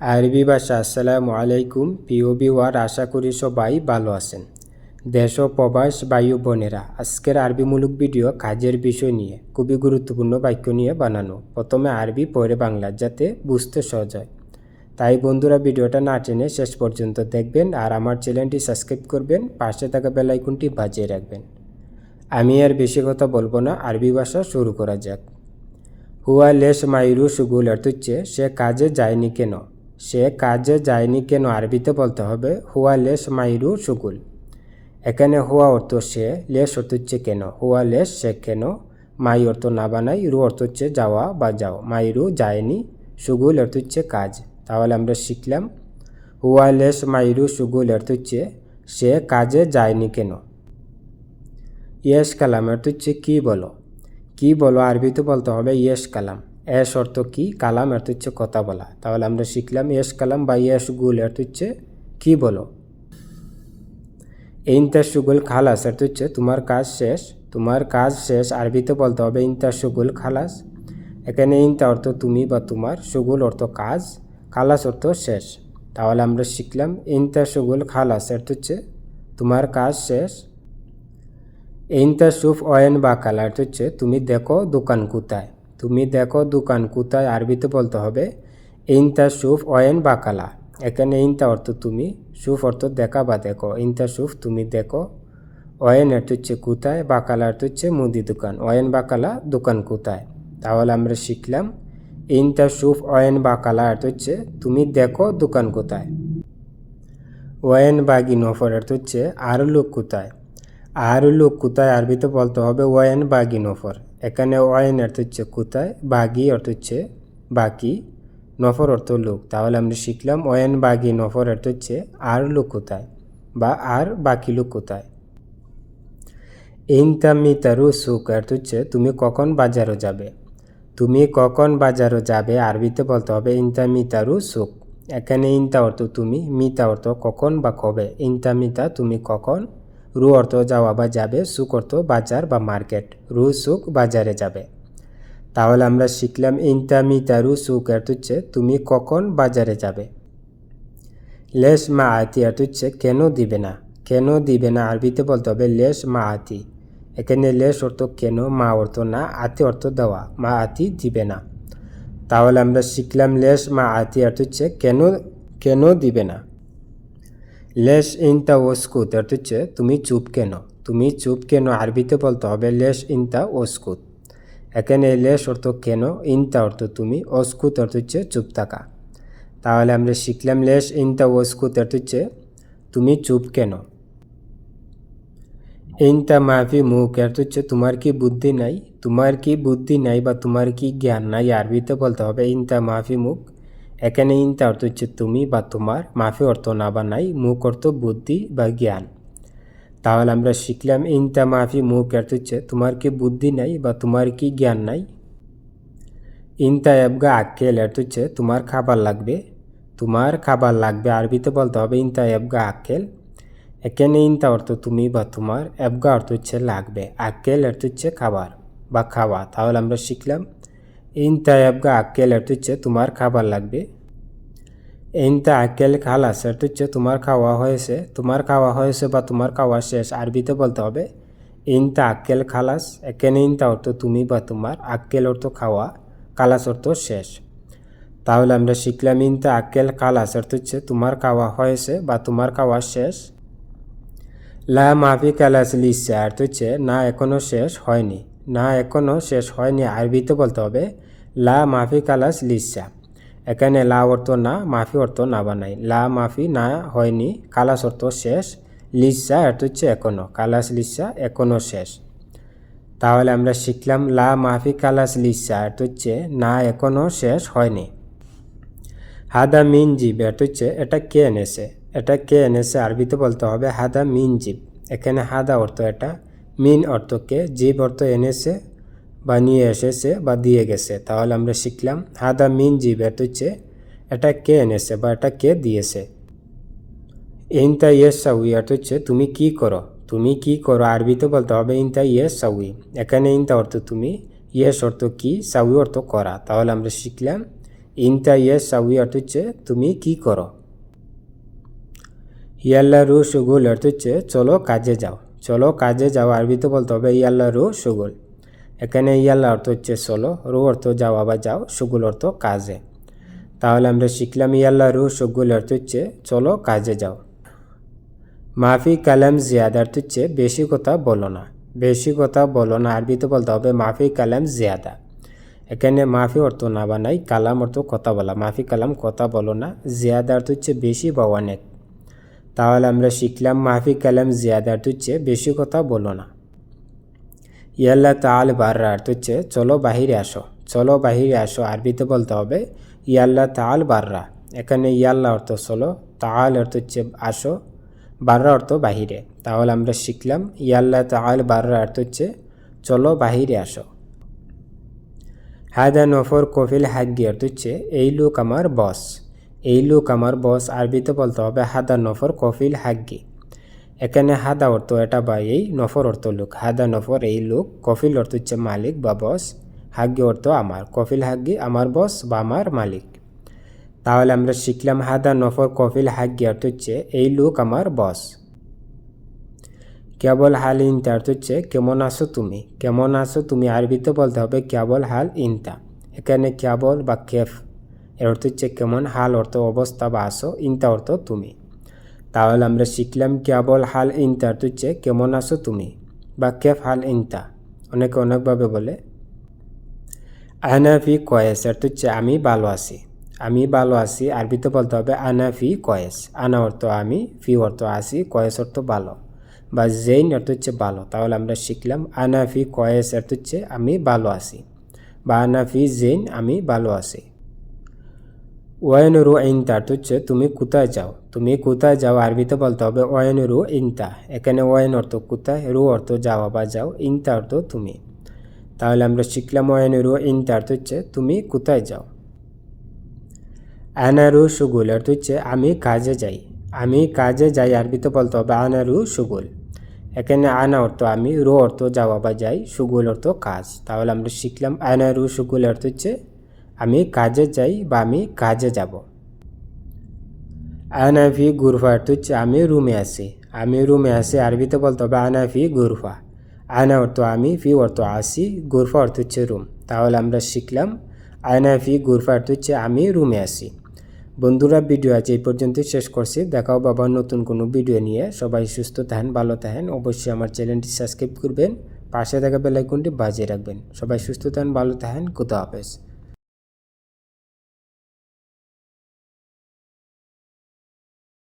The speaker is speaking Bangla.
আরবি ভাষা, আসসালামু আলাইকুম প্রিয় বিওয়ার আশা করি সবাই ভালো আছেন। দেশ ও প্রবাস বায়ু বোনেরা, আজকের আরবিমূলক ভিডিও কাজের বিষয় নিয়ে, খুবই গুরুত্বপূর্ণ বাক্য নিয়ে বানানো। প্রথমে আরবি, পরে বাংলা, যাতে বুঝতে সহজ হয়। তাই বন্ধুরা, ভিডিওটা না টেনে শেষ পর্যন্ত দেখবেন আর আমার চ্যানেলটি সাবস্ক্রাইব করবেন, পাশে থাকা বেলাইকনটি বাজিয়ে রাখবেন। আমি আর বেশি কথা বলব না, আরবি ভাষা শুরু করা যাক। হুয়া লেশ মাইরু সুগুল অর্থ হচ্ছে, সে কাজে যায়নি কেন? সে কাজে যায়নি কেন আরবিতে বলতে হবে? হুয়া লেস মাইরু সুগুল এখানে হুয়া অর্থ সে লেশ অর্থ হচ্ছে কেন? হুয়া লেস সে কেন? মাই অর্থ না বানাই, রু অর্থ হচ্ছে যাওয়া বা যাও। মাইরু যায়নি সুগুল অর্থ হচ্ছে কাজ। তাহলে আমরা শিখলাম, হুয়া লেশ মাইরু সুগুল অর্থ হচ্ছে সে কাজে যায়নি কেন? ইয়েস কালাম অর্থ হচ্ছে কী বলো? কী বলো? আরবিতে বলতে হবে ইয়েস কালাম। এস অর্থ কি? কালাম অর্থ হচ্ছে কথা বলা। তাহলে আমরা শিখলাম এস কালাম বা ইয়েস গুল অর্থ হচ্ছে কি বলো? ইনতা সুগুল খালাস অর্থ হচ্ছে তোমার কাজ শেষ। তোমার কাজ শেষ, আরবিতে বলতে হবে ইনতা সুগুল খালাস। এখানে ইনতা অর্থ তুমি বা তোমার, সুগুল অর্থ কাজ, খালাস অর্থ শেষ। তাহলে আমরা শিখলাম ইনতা সুগুল খালাস অর্থ হচ্ছে তোমার কাজ শেষ। ইনতা সুফ অয়েন বা কালার হচ্ছে তুমি দেখো দোকান কোথায়। তুমি দেখো দোকান কোথায় আরবিতে বলতে হবে। ইনতা সুফ অয়েন বাকালা। এখানে ইনতা অর্থ তুমি, সুফ অর্থ দেখা বা দেখো। ইনতা সুফ তুমি দেখো। অয়েন অর্থ হচ্ছে কোথায় বা কালা অর্থ হচ্ছে মুদি দোকান। অয়েন বাকালা দোকান কোথায়? তাহলে আমরা শিখলাম। ইনতা সুফ অয়েন বাকালা অর্থ হচ্ছে তুমি দেখো দোকান কোথায়। ওয়েন বাগি নফর অর্থ হচ্ছে আর লোক কোথায়। আর লোক কোথায় আরবিতে বলতে হবে ওয়েন বাগি নফর এখানে ওয়েন অর্থ হচ্ছে কোথায়? বাগি অর্থ হচ্ছে বাকি, নফর অর্থ লোক। তাহলে আমরা শিখলাম ওয়েন বাগি, নফর অর্থ হচ্ছে আর লোক কোথায় বা আর বাকি লোক কোথায়। ইনতামি তারু সুক অর্থ হচ্ছে তুমি কখন বাজারও যাবে। তুমি কখন বাজারও যাবে, আরবিতে বলতে হবে ইনতামি তারু সুক। এখানে ইনতা অর্থ তুমি, মিতা অর্থ কখন বা কবে। ইনতা মিতা তুমি কখন রু অর্থ যাওয়া বা যাবে সুক অর্থ বাজার বা মার্কেট। রু সুক বাজারে যাবে। তাহলে আমরা শিখলাম ইনতা মিতা রু সুক অর্থ হচ্ছে তুমি কখন বাজারে যাবে? লেশ মা আতি অর্থ হচ্ছে কেন দিবে না? কেন দিবে না আরবিতে বলতে হবে লেশ মা আতি। এখানে লেশ অর্থ কেন, মা অর্থ না, আতি অর্থ দেওয়া, মা আতি দিবে না। তাহলে আমরা শিখলাম লেশ মা আতি অর্থ হচ্ছে কেন কেন দিবে না? লেশ ইনতা ওস্কুত অর্থ হচ্ছে তুমি চুপ কেন? তুমি চুপ কেন? আরবিতে বলতে হবে লেশ ইনতা ওস্কুত এখানে লেশ অর্থ কেন? ইনতা অর্থ তুমি অস্কুত অর্থ হচ্ছে চুপ থাকা। তাহলে আমরা শিখলাম লেশ ইনতা ওস্কুত অর্থ হচ্ছে তুমি চুপ কেন? ইনতা মাফি মুখ অর্থ হচ্ছে তোমার কি বুদ্ধি নাই? তোমার কি বুদ্ধি নাই বা তোমার কি জ্ঞান নাই? আরবিতে বলতে হবে ইনতা মাফি মুখ। এখানে ইনতা অর্থ হচ্ছে তুমি বা তোমার মাফি অর্থ না বা নাই, মুখ অর্থ বুদ্ধি বা জ্ঞান। তাহলে আমরা শিখলাম ইনতা মাফি মুখ অর্থ হচ্ছে তোমার কি বুদ্ধি নাই বা তোমার কি জ্ঞান নাই। ইনতা এবগা আক্কেল অর্থ হচ্ছে তোমার খাবার লাগবে। তোমার খাবার লাগবে, আরবিতে বলতে হবে ইনতা এবগা আক্কেল। এখানে ইনতা অর্থ তুমি বা তোমার এবগা অর্থ হচ্ছে লাগবে। আক্কেল অর্থ হচ্ছে খাবার বা খাওয়া। তাহলে আমরা শিখলাম ইনতা এবগা আক্কেল হচ্ছে তোমার খাবার লাগবে ইনতা আক্কেল খালাস হচ্ছে তোমার খাওয়া হয়েছে তোমার খাওয়া হয়েছে বা তোমার খাওয়া শেষ আরবিতে বলতে হবে ইনতা আক্কেল খালাস এখানে ইনতা অর্থ তুমি বা তোমার আক্কেল অর্থ খাওয়া কালাস অর্থ শেষ তাহলে আমরা শিখলাম ইনতা আক্কেল খালাস অর্থ হচ্ছে তোমার খাওয়া হয়েছে বা তোমার খাওয়া শেষ লা মাফি কালাস লিসা অর্থ হচ্ছে না এখনও শেষ হয়নি না এখনও শেষ হয়নি, আরবিতে বলতে হবে। লা মাফি কালাস লিসা। এখানে লা অর্থ না, মাফি অর্থ না বানাই। লা মাফি না হয়নি, কালাস অর্থ শেষ। লিসা অর্থ হচ্ছে এখনও কালাস লিসা এখনও শেষ। তাহলে আমরা শিখলাম লা মাফি কালাস লিসা, অর্থ হচ্ছে না এখনও শেষ হয়নি। হাদা মিন জিব, অর্থ হচ্ছে এটা কে এনেছে? এটা কে এনেছে? আরবিতে বলতে হবে হাদা মিন জিব। এখানে হাদা অর্থ এটা। মিন অর্থকে জীব অর্থ এনেছে বা নিয়ে এসেছে বা দিয়ে গেছে, তাহলে আমরা শিখলাম হাদা মিন জীব অর্থ হচ্ছে, এটা কে এনেছে বা এটা কে দিয়েছে। ইনতা ইয়েস সাউই অর্থ হচ্ছে তুমি কি করো, তুমি কি করো আরবিতে বলতে হবে ইনতা ইয়েস সাউই এখানে ইনতা অর্থ তুমি, ইয়েস অর্থ কি, সাউই অর্থ করা। তাহলে আমরা শিখলাম ইনতা ইয়েস সাউই অর্থ হচ্ছে তুমি কি করো। ইয়াল্লা রু সুগুল অর্থ হচ্ছে চলো কাজে যাও। চলো কাজে যাও আরবিতে বলতে হবে ইয়াল্লা রু, সুগুল। এখানে ইয়াল্লা অর্থ হচ্ছে চলো, রু অর্থ যাওয়া বা যাও, সুগুল অর্থ কাজে। তাহলে আমরা শিখলাম ইয়াল্লা রু, সুগুল অর্থ হচ্ছে চলো কাজে যাও। মাফি কালাম জিয়াদা অর্থ হচ্ছে বেশি কথা বলো না। বেশি কথা বলো না আরবিতে বলতে হবে মাফি কালাম জিয়াদা। এখানে মাফি অর্থ না বানাই, কালাম অর্থ কথা বলা। মাফি কালাম কথা বলো না, জিয়াদা অর্থ হচ্ছে বেশি বা অনেক। তাহলে আমরা শিখলাম মাফি কালাম জিয়াদা অর্থ হচ্ছে বেশি কথা বলো না। ইয়াল্লা তাল বাররা অর্থ হচ্ছে চলো বাহিরে আসো, চলো বাহিরে আসো, আরবিতে বলতে হবে ইয়াল্লা তাল বাররা। এখানে ইয়াল্লা অর্থ চলো তাল অর্থ হচ্ছে আসো, বাররা অর্থ বাহিরে। তাহলে আমরা শিখলাম ইয়াল্লা তাল বাররা অর্থ হচ্ছে চলো বাহিরে আসো। হাদা নফর কফিল হাগ্গি অর্থ হচ্ছে, এই লোক আমার বস এই লোক আমার বস আরবিতে বলতে হবে, হাদা নফর কফিল হাগ্গি। এখানে হাদা অর্থ এটা বা এই, নফর অর্থ লোক। হাদা নফর এই লোক, কফিল অর্থ হচ্ছে মালিক বা বস। হাগ্গি অর্থ আমার, কফিল হাগ্গি আমার বস বা আমার মালিক। তাহলে আমরা শিখলাম হাদা নফর কফিল হাগ্গি অর্থ হচ্ছে এই লোক আমার বস। কেবল হাল ইনতা অর্থ হচ্ছে, কেমন আছো তুমি? কেমন আছো? তুমি আরবিতে বলতে হবে, কেবল হাল ইনতা। এখানে কেবল বা কেফ এর অর্থ হচ্ছে কেমন হাল অর্থ অবস্থা বা আসো, ইনতা অর্থ তুমি। তাহলে আমরা শিখলাম কেবল হাল ইনতা অর্থ হচ্ছে কেমন আছো তুমি বা কেফ হাল ইনতা। অনেকে অনেকভাবে বলে। আনাফি কয়েস অর্থ হচ্ছে আমি ভালো আছি। আমি ভালো আছি, আরবিতে বলতে হবে আনাফি কয়েস। আনা অর্থ আমি, ফি অর্থ আসি, কয়েস অর্থ ভালো বা জেইন অর্থ হচ্ছে ভালো। তাহলে আমরা শিখলাম আনাফি কয়েস অর্থ হচ্ছে আমি ভালো আছি বা আনাফি জেইন আমি ভালো আছি। ওয়াইন রু ইনতা হচ্ছে তুমি কোথায় যাও। তুমি কোথায় যাও আরবিতে বলতে হবে ওয়াইন রু ইনতা। এখানে ওয়াইন অর্থ কোথায় রু অর্থ যাওয়া বা যাও, ইনতা অর্থ তুমি। তাহলে আমরা শিখলাম ওয়াইন রু ইনতা হচ্ছে তুমি কোথায় যাও। আনারু সুগুল অর্থ হচ্ছে, আমি কাজে যাই। আমি কাজে যাই আরবিতে বলতে হবে আনারু সুগুল। এখানে আনা অর্থ আমি, রো অর্থ যাওয়া বা যাই, সুগুল অর্থ কাজ। তাহলে আমরা শিখলাম আনারু সুগুল অর্থ হচ্ছে আমি কাজে যাই বা আমি কাজে যাব। আনাফি গুরফা হচ্ছে আমি রুমে আছি। আমি রুমে আছি, আরবিতে বলতে হবে আনাফি গুরফা। আনা অর্থ আমি, ফি অর্থ আসি, গুরফা অর্থ হচ্ছে রুম। তাহলে আমরা শিখলাম আনাফি গুরফা অর্থ হচ্ছে আমি রুমে আছি। বন্ধুরা, ভিডিও আজ এই পর্যন্তই শেষ করছি। দেখাও বাবা নতুন কোনো ভিডিও নিয়ে। সবাই সুস্থ থাকেন, ভালো থাকেন। অবশ্যই আমার চ্যানেলটি সাবস্ক্রাইব করবেন। পাশে থাকা বেলাইকনটি বাজিয়ে রাখবেন। সবাই সুস্থ থাকেন, ভালো থাকেন। কোথাও হাফেজ।